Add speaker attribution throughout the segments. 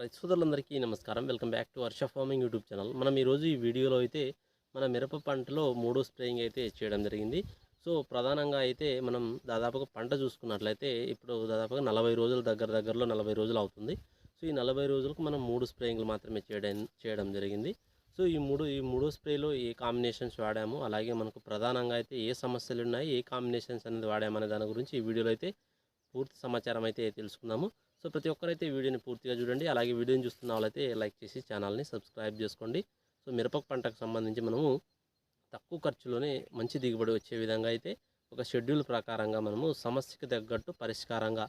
Speaker 1: రైతు సోదరులందరికీ నమస్కారం. Welcome back to Varsha farming YouTube channel. మనం ఈరోజు ఈ వీడియోలో అయితే మన మిరప పంటలో మూడో స్ప్రేయింగ్ అయితే చేయడం జరిగింది. సో ప్రధానంగా అయితే మనం దాదాపుగా పంట చూసుకున్నట్లయితే ఇప్పుడు దాదాపుగా నలభై రోజుల దగ్గర దగ్గరలో నలభై రోజులు అవుతుంది. సో ఈ నలభై రోజులకు మనం మూడు స్ప్రేయింగ్లు మాత్రమే చేయడం చేయడం జరిగింది. సో ఈ మూడు ఈ మూడో స్ప్రేలో ఏ కాంబినేషన్స్ వాడాము అలాగే మనకు ప్రధానంగా అయితే ఏ సమస్యలు ఉన్నాయి ఏ కాంబినేషన్స్ అనేది వాడామనే దాని గురించి ఈ వీడియోలో అయితే పూర్తి సమాచారం అయితే తెలుసుకుందాము. సో ప్రతి ఒక్కరైతే వీడియోని పూర్తిగా చూడండి. అలాగే వీడియోని చూస్తున్న వాళ్ళైతే లైక్ చేసి ఛానల్ని సబ్స్క్రైబ్ చేసుకోండి. సో మిరప పంటకు సంబంధించి మనము తక్కువ ఖర్చులోనే మంచి దిగుబడి వచ్చే విధంగా అయితే ఒక షెడ్యూల్ ప్రకారంగా మనము సమస్యకు తగ్గట్టు పరిష్కారంగా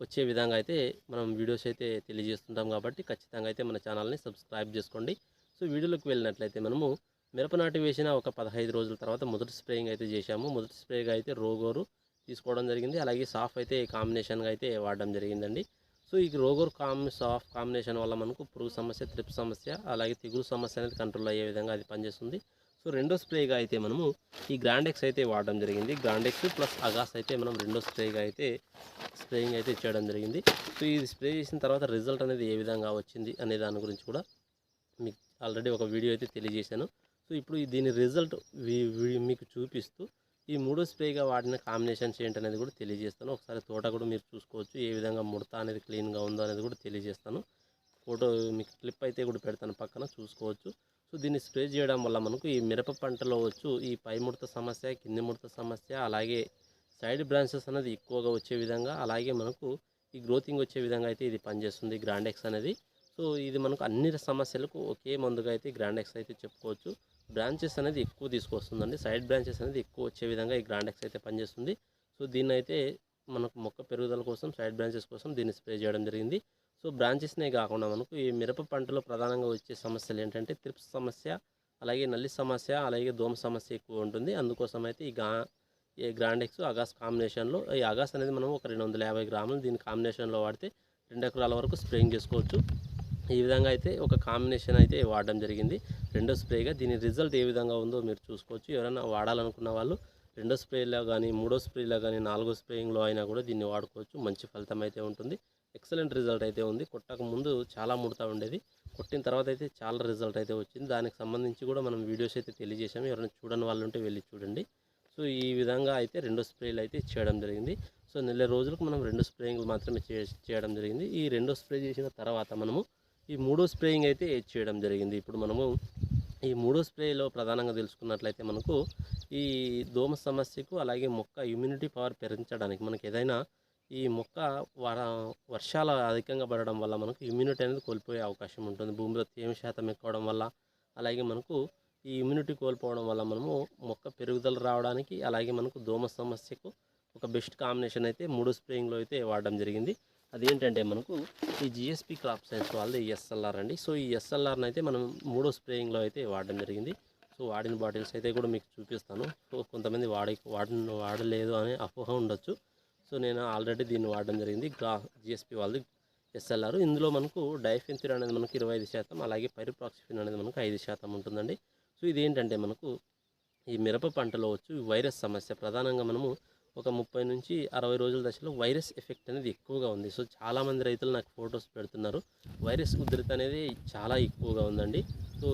Speaker 1: వచ్చే విధంగా అయితే మనం వీడియోస్ అయితే తెలియజేస్తుంటాం కాబట్టి ఖచ్చితంగా అయితే మన ఛానల్ని సబ్స్క్రైబ్ చేసుకోండి. సో వీడియోలోకి వెళ్ళినట్లయితే మనము మిరప నాటి వేసిన ఒక పదహైదు రోజుల తర్వాత మొదటి స్ప్రేయింగ్ అయితే చేశాము. మొదటి స్ప్రేగా అయితే రోగోరు తీసుకోవడం జరిగింది. అలాగే సాఫ్ అయితే కాంబినేషన్గా అయితే వాడడం జరిగిందండి. సో ఈ రోగోర్ కామ్ ఆఫ్ కాంబినేషన్ వల్ల మనకు పురుగు సమస్య త్రిప్ సమస్య అలాగే తెగులు సమస్య అనేది కంట్రోల్ అయ్యే విధంగా అది పనిచేస్తుంది. సో రెండో స్ప్రేగా అయితే మనము ఈ గ్రాండెక్స్ అయితే వాడడం జరిగింది. గ్రాండెక్స్ ప్లస్ అగాస్ అయితే మనం రెండో స్ప్రేగా అయితే స్ప్రేయింగ్ అయితే చేయడం జరిగింది. సో ఇది స్ప్రే చేసిన తర్వాత రిజల్ట్ అనేది ఏ విధంగా వచ్చింది అనే దాని గురించి కూడా మీకు ఆల్రెడీ ఒక వీడియో అయితే తెలియజేశాను. సో ఇప్పుడు దీని రిజల్ట్ మీకు చూపిస్తూ ఈ మూడో స్ప్రేగా వాడిన కాంబినేషన్స్ ఏంటనేది కూడా తెలియజేస్తాను. ఒకసారి తోట కూడా మీరు చూసుకోవచ్చు. ఏ విధంగా ముడత అనేది క్లీన్గా ఉందో అనేది కూడా తెలియజేస్తాను. ఫోటో మీకు క్లిప్ అయితే కూడా పెడతాను పక్కన చూసుకోవచ్చు. సో దీన్ని స్ప్రే చేయడం వల్ల మనకు ఈ మిరప పంటలో వచ్చు ఈ పై ముడత సమస్య కింది ముడత సమస్య అలాగే సైడ్ బ్రాంచెస్ అనేది ఎక్కువగా వచ్చే విధంగా అలాగే మనకు ఈ గ్రోతింగ్ వచ్చే విధంగా అయితే ఇది పనిచేస్తుంది గ్రాండెక్స్ అనేది. సో ఇది మనకు అన్ని సమస్యలకు ఒకే మందుగా అయితే గ్రాండెక్స్ అయితే చెప్పుకోవచ్చు. బ్రాంచెస్ అనేది ఎక్కువ తీసుకొస్తుందండి. సైడ్ బ్రాంచెస్ అనేది ఎక్కువ వచ్చే విధంగా ఈ గ్రాండెక్స్ అయితే పనిచేస్తుంది. సో దీన్ని అయితే మనకు మొక్క పెరుగుదల కోసం సైడ్ బ్రాంచెస్ కోసం దీన్ని స్ప్రే చేయడం జరిగింది. సో బ్రాంచెస్నే కాకుండా మనకు ఈ మిరప పంటలో ప్రధానంగా వచ్చే సమస్యలు ఏంటంటే త్రిప్స్ సమస్య అలాగే నల్లి సమస్య అలాగే దోమ సమస్య ఎక్కువ ఉంటుంది. అందుకోసం అయితే ఈ గా ఈ గ్రాండెక్స్ అగాస్ కాంబినేషన్లో ఈ అగాస్ అనేది మనం ఒక రెండు వందల యాభై గ్రాములు దీని కాంబినేషన్లో వాడితే రెండు ఎకరాల వరకు స్ప్రేయింగ్ చేసుకోవచ్చు. ఈ విధంగా అయితే ఒక కాంబినేషన్ అయితే వాడడం జరిగింది. రెండో స్ప్రేగా దీని రిజల్ట్ ఏ విధంగా ఉందో మీరు చూసుకోవచ్చు. ఎవరైనా వాడాలనుకున్న వాళ్ళు రెండో స్ప్రేలో కానీ మూడో స్ప్రేలో కానీ నాలుగో స్ప్రేయింగ్లో అయినా కూడా దీన్ని వాడుకోవచ్చు. మంచి ఫలితం అయితే ఉంటుంది. ఎక్సలెంట్ రిజల్ట్ అయితే ఉంది. కొట్టక ముందు చాలా ముడతా ఉండేది. కొట్టిన తర్వాత అయితే చాలా రిజల్ట్ అయితే వచ్చింది. దానికి సంబంధించి కూడా మనం వీడియోస్ అయితే తెలియజేసాము ఎవరైనా చూడని వాళ్ళు ఉంటే వెళ్ళి చూడండి. సో ఈ విధంగా అయితే రెండో స్ప్రేలు అయితే చేయడం జరిగింది. సో నెల రోజులకు మనం రెండు స్ప్రేయింగ్లు మాత్రమే చే- చేయడం జరిగింది. ఈ రెండో స్ప్రే చేసిన తర్వాత మనము ఈ మూడో స్ప్రేయింగ్ అయితే చేయడం జరిగింది. ఇప్పుడు మనము ఈ మూడో స్ప్రేలో ప్రధానంగా తెలుసుకున్నట్లయితే మనకు ఈ దోమ సమస్యకు అలాగే మొక్క ఇమ్యూనిటీ పవర్ పెంచడానికి మనకి ఏదైనా ఈ మొక్క వర వర్షాలు అధికంగా పడడం వల్ల మనకు ఇమ్యూనిటీ అనేది కోల్పోయే అవకాశం ఉంటుంది. భూమిలో తేమ శాతం ఎక్కువడం వల్ల అలాగే మనకు ఈ ఇమ్యూనిటీ కోల్పోవడం వల్ల మనము మొక్క పెరుగుదల రావడానికి అలాగే మనకు దోమ సమస్యకు ఒక బెస్ట్ కాంబినేషన్ అయితే మూడో స్ప్రేయింగ్లో అయితే వాడడం జరిగింది. అదేంటంటే మనకు ఈ జిఎస్పి క్రాప్ సైన్స్ వాళ్ళది ఎస్ఎల్ఆర్ అండి. సో ఈ ఎస్ఎల్ఆర్ని అయితే మనం మూడో స్ప్రేయింగ్లో అయితే వాడడం జరిగింది. సో వాడిన బాటిల్స్ అయితే కూడా మీకు చూపిస్తాను. సో కొంతమంది వాడి వాడ వాడలేదు అనే అపోహ ఉండొచ్చు. సో నేను ఆల్రెడీ దీన్ని వాడడం జరిగింది. గ్రా జిఎస్పి వాళ్ళది ఎస్ఎల్ఆర్ ఇందులో మనకు డైఫెన్సిన్ అనేది మనకు ఇరవై ఐదు శాతం అలాగే పైరుప్రాక్సిఫిన్ అనేది మనకు ఐదు శాతం ఉంటుందండి. సో ఇది ఏంటంటే మనకు ఈ మిరప పంటలో వచ్చు ఈ వైరస్ సమస్య ప్రధానంగా మనము ఒక ముప్పై నుంచి అరవై రోజుల దశలో వైరస్ ఎఫెక్ట్ అనేది ఎక్కువగా ఉంది. సో చాలామంది రైతులు నాకు ఫొటోస్ పెడుతున్నారు. వైరస్ ఉధృత అనేది చాలా ఎక్కువగా ఉందండి. సో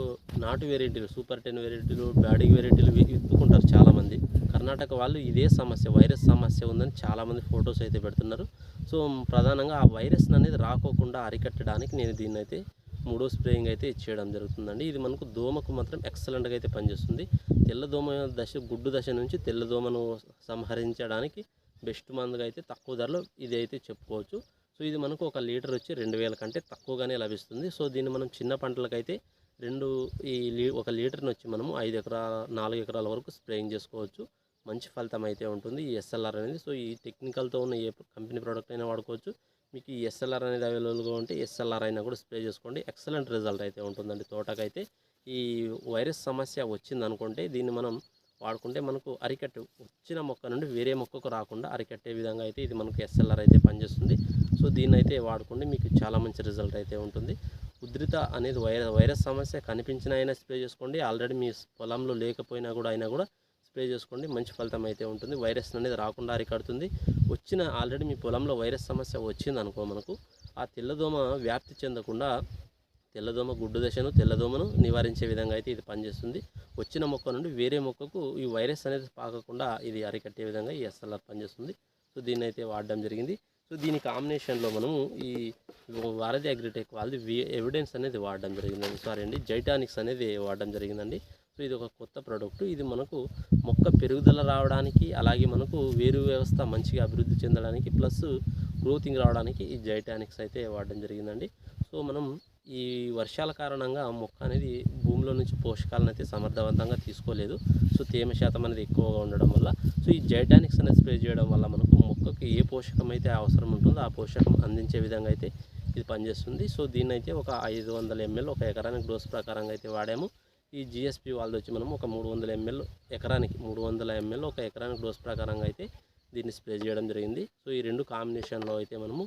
Speaker 1: నాటు వెరైటీలు సూపర్ టెన్ వెరైటీలు బ్యాడింగ్ వెరైటీలు విత్తుకుంటారు చాలామంది. కర్ణాటక వాళ్ళు ఇదే సమస్య వైరస్ సమస్య ఉందని చాలామంది ఫొటోస్ అయితే పెడుతున్నారు. సో ప్రధానంగా ఆ వైరస్ అనేది రాకోకుండా అరికట్టడానికి నేను దీన్ని అయితే మూడో స్ప్రేయింగ్ అయితే చేయడం జరుగుతుందండి. ఇది మనకు దోమకు మాత్రం ఎక్సలెంట్గా అయితే పనిచేస్తుంది. తెల్ల దోమ దశ గుడ్డు దశ నుంచి తెల్ల దోమను సంహరించడానికి బెస్ట్ మందుగా అయితే తక్కువ ధరలో ఇది అయితే చెప్పుకోవచ్చు. సో ఇది మనకు ఒక లీటర్ వచ్చి రెండు వేల కంటే తక్కువగానే లభిస్తుంది. సో దీన్ని మనం చిన్న పంటలకైతే రెండు ఈ లీ ఒక లీటర్ని వచ్చి మనము ఐదు ఎకరాల నాలుగు ఎకరాల వరకు స్ప్రేయింగ్ చేసుకోవచ్చు. మంచి ఫలితం అయితే ఉంటుంది ఈ ఎస్ఎల్ఆర్ అనేది. సో ఈ టెక్నికల్తో ఉన్న ఏ కంపెనీ ప్రోడక్ట్ అయినా వాడుకోవచ్చు. మీకు ఈ ఎస్ఎల్ఆర్ అనేది అవైలబుల్గా ఉంటే ఎస్ఎల్ఆర్ అయినా కూడా స్ప్రే చేసుకోండి. ఎక్సలెంట్ రిజల్ట్ అయితే ఉంటుందండి తోటకైతే. ఈ వైరస్ సమస్య వచ్చింది అనుకుంటే దీన్ని మనం వాడుకుంటే మనకు అరికట్టు వచ్చిన మొక్క నుండి వేరే మొక్కకు రాకుండా అరికట్టే విధంగా అయితే ఇది మనకు ఎస్ఎల్ఆర్ అయితే పనిచేస్తుంది. సో దీన్ని అయితే వాడుకుంటే మీకు చాలా మంచి రిజల్ట్ అయితే ఉంటుంది. ఉధృత అనేది వైరస్ వైరస్ సమస్య కనిపించిన అయినా స్ప్రే చేసుకోండి. ఆల్రెడీ మీ పొలంలో లేకపోయినా కూడా అయినా కూడా స్ప్రే చేసుకోండి మంచి ఫలితం అయితే ఉంటుంది. వైరస్ అనేది రాకుండా అరికడుతుంది. వచ్చిన ఆల్రెడీ మీ పొలంలో వైరస్ సమస్య వచ్చింది అనుకో మనకు ఆ తెల్లదోమ వ్యాప్తి చెందకుండా తెల్లదోమ గుడ్డు దశను తెల్లదోమను నివారించే విధంగా అయితే ఇది పనిచేస్తుంది. వచ్చిన మొక్క నుండి వేరే మొక్కకు ఈ వైరస్ అనేది పాకకుండా ఇది అరికట్టే విధంగా ఈ ఎస్ఎల్ఆర్ పనిచేస్తుంది. సో దీన్ని అయితే వాడడం జరిగింది. సో దీని కాంబినేషన్లో మనము ఈ వారధి అగ్రిటెక్ వాళ్ళది ఎవిడెన్స్ అనేది వాడడం జరిగిందండి. సారీ అండి జైటానిక్స్ అనేది వాడడం జరిగిందండి. సో ఇది ఒక కొత్త ప్రోడక్ట్ ఇది మనకు మొక్క పెరుగుదల రావడానికి అలాగే మనకు వేరు వ్యవస్థ మంచిగా అభివృద్ధి చెందడానికి ప్లస్ గ్రోతింగ్ రావడానికి ఈ జైటానిక్స్ అయితే వాడడం జరిగిందండి. సో మనం ఈ వర్షాల కారణంగా మొక్క అనేది భూమిలో నుంచి పోషకాలను అయితే సమర్థవంతంగా తీసుకోలేదు. సో తేమ శాతం అనేది ఎక్కువగా ఉండడం వల్ల. సో ఈ జైటానిక్స్ అనేది స్ప్రే చేయడం వల్ల మనకు మొక్కకి ఏ పోషకం అయితే అవసరం ఉంటుందో ఆ పోషకం అందించే విధంగా అయితే ఇది పనిచేస్తుంది. సో దీన్ని అయితే ఒక ఐదు వందల ఎంఎల్ ఒక ఎకరానికి డోస్ ప్రకారంగా అయితే వాడాము. ఈ జిఎస్పి వాళ్ళది వచ్చి మనం ఒక మూడు వందల ఎంఎల్ ఎకరానికి మూడు వందల ఎంఎల్ ఒక ఎకరానికి డోస్ ప్రకారంగా అయితే దీన్ని స్ప్రే చేయడం జరిగింది. సో ఈ రెండు కాంబినేషన్లో అయితే మనము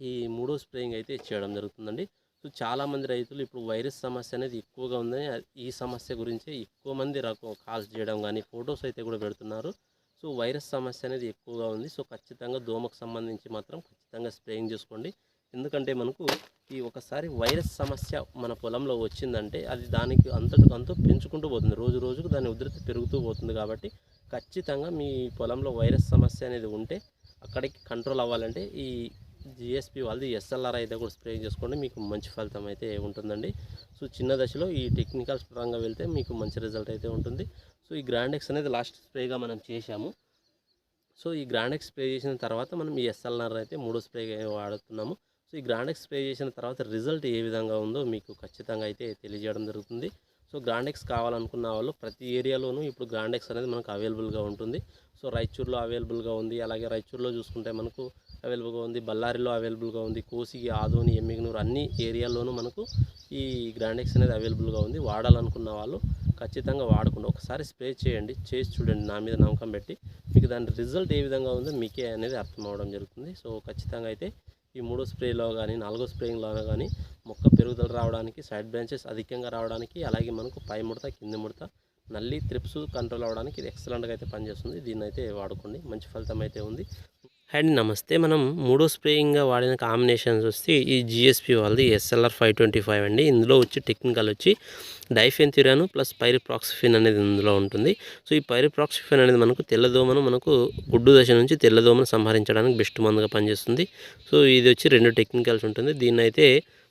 Speaker 1: ఈ మూడో స్ప్రేయింగ్ అయితే చేయడం జరుగుతుందండి. సో చాలామంది రైతులు ఇప్పుడు వైరస్ సమస్య అనేది ఎక్కువగా ఉందని ఈ సమస్య గురించే ఎక్కువ మంది రకం కాల్స్ చేయడం కానీ ఫొటోస్ అయితే కూడా పెడుతున్నారు. సో వైరస్ సమస్య అనేది ఎక్కువగా ఉంది. సో ఖచ్చితంగా దోమకు సంబంధించి మాత్రం ఖచ్చితంగా స్ప్రేయింగ్ చేసుకోండి. ఎందుకంటే మనకు ఈ ఒకసారి వైరస్ సమస్య మన పొలంలో వచ్చిందంటే అది దానికి అంతటికి పెంచుకుంటూ పోతుంది. రోజు రోజుకు దాని ఉధృతి పెరుగుతూ పోతుంది కాబట్టి ఖచ్చితంగా మీ పొలంలో వైరస్ సమస్య అనేది ఉంటే అక్కడికి కంట్రోల్ అవ్వాలంటే ఈ జిఎస్పి వాళ్ళది ఎస్ఎల్ఆర్ అయితే కూడా స్ప్రే చేసుకోండి. మీకు మంచి ఫలితం అయితే ఉంటుందండి. సో చిన్న దశలో ఈ టెక్నికల్ పరంగా వెళ్తే మీకు మంచి రిజల్ట్ అయితే ఉంటుంది. సో ఈ గ్రాండెక్స్ అనేది లాస్ట్ స్ప్రేగా మనం చేశాము. సో ఈ గ్రాండెక్స్ స్ప్రే చేసిన తర్వాత మనం ఈ ఎస్ఎల్ఆర్ అయితే మూడో స్ప్రే వాడుతున్నాము. సో ఈ గ్రాండెక్స్ స్ప్రే చేసిన తర్వాత రిజల్ట్ ఏ విధంగా ఉందో మీకు ఖచ్చితంగా అయితే తెలియజేయడం జరుగుతుంది. సో గ్రాండెక్స్ కావాలనుకున్న వాళ్ళు ప్రతి ఏరియాలోనూ ఇప్పుడు గ్రాండెక్స్ అనేది మనకు అవైలబుల్గా ఉంటుంది. సో రాయచూర్లో అవైలబుల్గా ఉంది. అలాగే రాయచూర్లో చూసుకుంటే మనకు అవైలబుల్గా ఉంది. బళ్ళారిలో అవైలబుల్గా ఉంది. కోసిగి ఆదోని ఎమ్మిగనూరు అన్ని ఏరియాల్లోనూ మనకు ఈ గ్రాండెక్స్ అనేది అవైలబుల్గా ఉంది. వాడాలనుకున్న వాళ్ళు ఖచ్చితంగా వాడకుండా ఒకసారి స్ప్రే చేయండి. చేసి చూడండి. నా మీద నమ్మకం పెట్టి మీకు దాని రిజల్ట్ ఏ విధంగా ఉందో మీకే అనేది అర్థం అవడం జరుగుతుంది. సో ఖచ్చితంగా అయితే ఈ మూడో స్ప్రేలో కానీ నాలుగో స్ప్రేయింగ్లో కానీ మొక్క పెరుగుదల రావడానికి సైడ్ బ్రాంచెస్ అధికంగా రావడానికి అలాగే మనకు పై ముడత కింది ముడత నల్లి త్రిప్స్ కంట్రోల్ అవ్వడానికి ఇది ఎక్సలెంట్గా అయితే పనిచేస్తుంది. దీన్ని అయితే వాడుకోండి. మంచి ఫలితం అయితే ఉంది. అండ్ నమస్తే మనం మూడో స్ప్రేయింగ్గా వాడిన కాంబినేషన్స్ వస్తే ఈ జిఎస్పి వాళ్ళది ఎస్ఎల్ఆర్ ఫైవ్ ట్వంటీ ఫైవ్ అండి. ఇందులో వచ్చి టెక్నికల్ వచ్చి డైఫెన్థిరాను ప్లస్ పైరిప్రాక్సిఫిన్ అనేది ఇందులో ఉంటుంది. సో ఈ పైరిప్రాక్సిఫిన్ అనేది మనకు తెల్లదోమను మనకు గుడ్డు దశ నుంచి తెల్లదోమను సంహరించడానికి బెస్ట్ మందుగా పనిచేస్తుంది. సో ఇది వచ్చి రెండు టెక్నికల్స్ ఉంటుంది. దీన్ని అయితే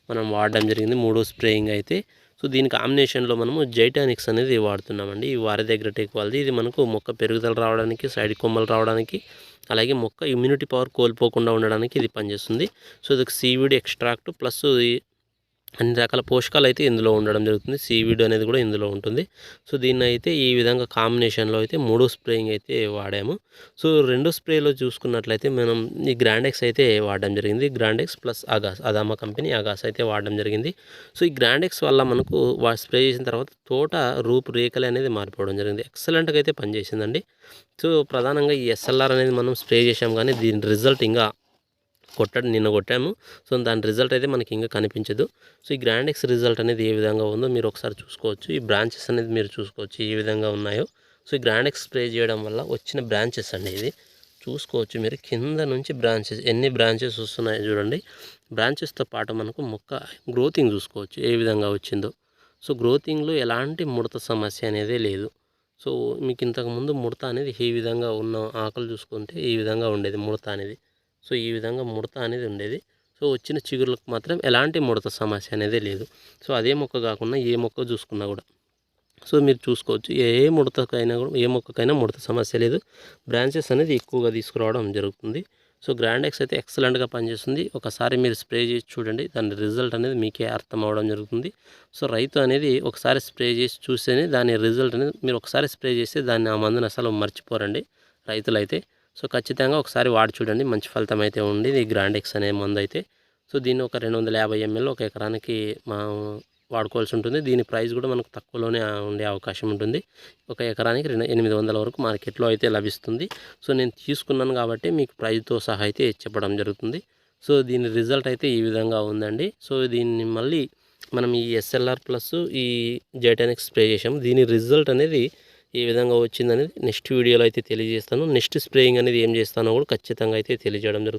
Speaker 1: మనం వాడడం జరిగింది మూడో స్ప్రేయింగ్ అయితే. సో దీని కాంబినేషన్లో మనము జైటానిక్స్ అనేది వాడుతున్నామండి. ఈ వారి దగ్గర టెక్ వాళ్ళది. ఇది మనకు మొక్క పెరుగుదల రావడానికి సైడ్ కొమ్మలు రావడానికి అలాగే మొక్క ఇమ్యూనిటీ పవర్ కోల్పోకుండా ఉండడానికి ఇది పనిచేస్తుంది. సో ఇది సీవిడ్ ఎక్స్ట్రాక్ట్ ప్లస్ అన్ని రకాల పోషకాలు అయితే ఇందులో ఉండడం జరుగుతుంది. సీవీడ్ అనేది కూడా ఇందులో ఉంటుంది. సో దీన్ని అయితే ఈ విధంగా కాంబినేషన్లో అయితే మూడో స్ప్రేయింగ్ అయితే వాడాము. సో రెండో స్ప్రేలో చూసుకున్నట్లయితే మనం ఈ గ్రాండెక్స్ అయితే వాడడం జరిగింది. గ్రాండెక్స్ ప్లస్ అగాస్ అదామా కంపెనీ అగాస్ అయితే వాడడం జరిగింది. సో ఈ గ్రాండెక్స్ వల్ల మనకు స్ప్రే చేసిన తర్వాత తోట రూపురేఖలు అనేది మారిపోవడం జరిగింది. ఎక్సలెంట్గా అయితే పనిచేసిందండి. సో ప్రధానంగా ఈ ఎస్ఎల్ఆర్ అనేది మనం స్ప్రే చేసాం కానీ దీని రిజల్ట్ ఇంకా కొట్టడం నిన్న కొట్టాము. సో దాని రిజల్ట్ అయితే మనకి ఇంకా కనిపించదు. సో ఈ గ్రాండెక్స్ రిజల్ట్ అనేది ఏ విధంగా ఉందో మీరు ఒకసారి చూసుకోవచ్చు. ఈ బ్రాంచెస్ అనేది మీరు చూసుకోవచ్చు ఏ విధంగా ఉన్నాయో. సో ఈ గ్రాండెక్స్ స్ప్రే చేయడం వల్ల వచ్చిన బ్రాంచెస్ అండి ఇది. చూసుకోవచ్చు మీరు కింద నుంచి బ్రాంచెస్ ఎన్ని బ్రాంచెస్ వస్తున్నాయో చూడండి. బ్రాంచెస్తో పాటు మనకు మొక్క గ్రోతింగ్ చూసుకోవచ్చు ఏ విధంగా వచ్చిందో. సో గ్రోతింగ్లో ఎలాంటి ముడత సమస్య అనేది లేదు. సో మీకు ఇంతకుముందు ముడత అనేది ఏ విధంగా ఉన్న ఆకలి చూసుకుంటే ఈ విధంగా ఉండేది ముడత అనేది. సో ఈ విధంగా ముడత అనేది ఉండేది. సో వచ్చిన చిగురులకు మాత్రం ఎలాంటి ముడత సమస్య అనేది లేదు. సో అదే మొక్క కాకుండా ఏ మొక్క చూసుకున్నా కూడా. సో మీరు చూసుకోవచ్చు. ఏ ముడతకైనా కూడా ఏ మొక్కకైనా ముడత సమస్య లేదు. బ్రాంచెస్ అనేది ఎక్కువగా తీసుకురావడం జరుగుతుంది. సో గ్రాండెక్స్ అయితే ఎక్సలెంట్గా పనిచేస్తుంది. ఒకసారి మీరు స్ప్రే చేసి చూడండి. దాని రిజల్ట్ అనేది మీకే అర్థం అవడం జరుగుతుంది. సో రైతు అనేది ఒకసారి స్ప్రే చేసి చూస్తేనే దాని రిజల్ట్ అనేది మీరు ఒకసారి స్ప్రే చేస్తే దాన్ని ఆ మందుని అసలు మర్చిపోరండి రైతులైతే. సో ఖచ్చితంగా ఒకసారి వాడి చూడండి మంచి ఫలితం అయితే ఉంది. ఇది గ్రాండెక్స్ అనే మందు అయితే. సో దీన్ని ఒక రెండు వందల యాభై ఎంఎల్ ఒక ఎకరానికి మా వాడుకోవాల్సి ఉంటుంది. దీని ప్రైస్ కూడా మనకు తక్కువలోనే ఉండే అవకాశం ఉంటుంది. ఒక ఎకరానికి రెండు ఎనిమిది వందల వరకు మార్కెట్లో అయితే లభిస్తుంది. సో నేను తీసుకున్నాను కాబట్టి మీకు ప్రైస్తో సహా అయితే చెప్పడం జరుగుతుంది. సో దీని రిజల్ట్ అయితే ఈ విధంగా ఉందండి. సో దీన్ని మళ్ళీ మనం ఈ ఎస్ఎల్ఆర్ ప్లస్ ఈ జైటానిక్ స్ప్రే చేసాము దీని రిజల్ట్ అనేది ఏ విధంగా వచ్చిందనేది నెక్స్ట్ వీడియోలో అయితే తెలియజేస్తాను. నెక్స్ట్ స్ప్రేయింగ్ అనేది ఏం చేస్తానో కూడా ఖచ్చితంగా అయితే తెలియజేయడం జరుగుతుంది.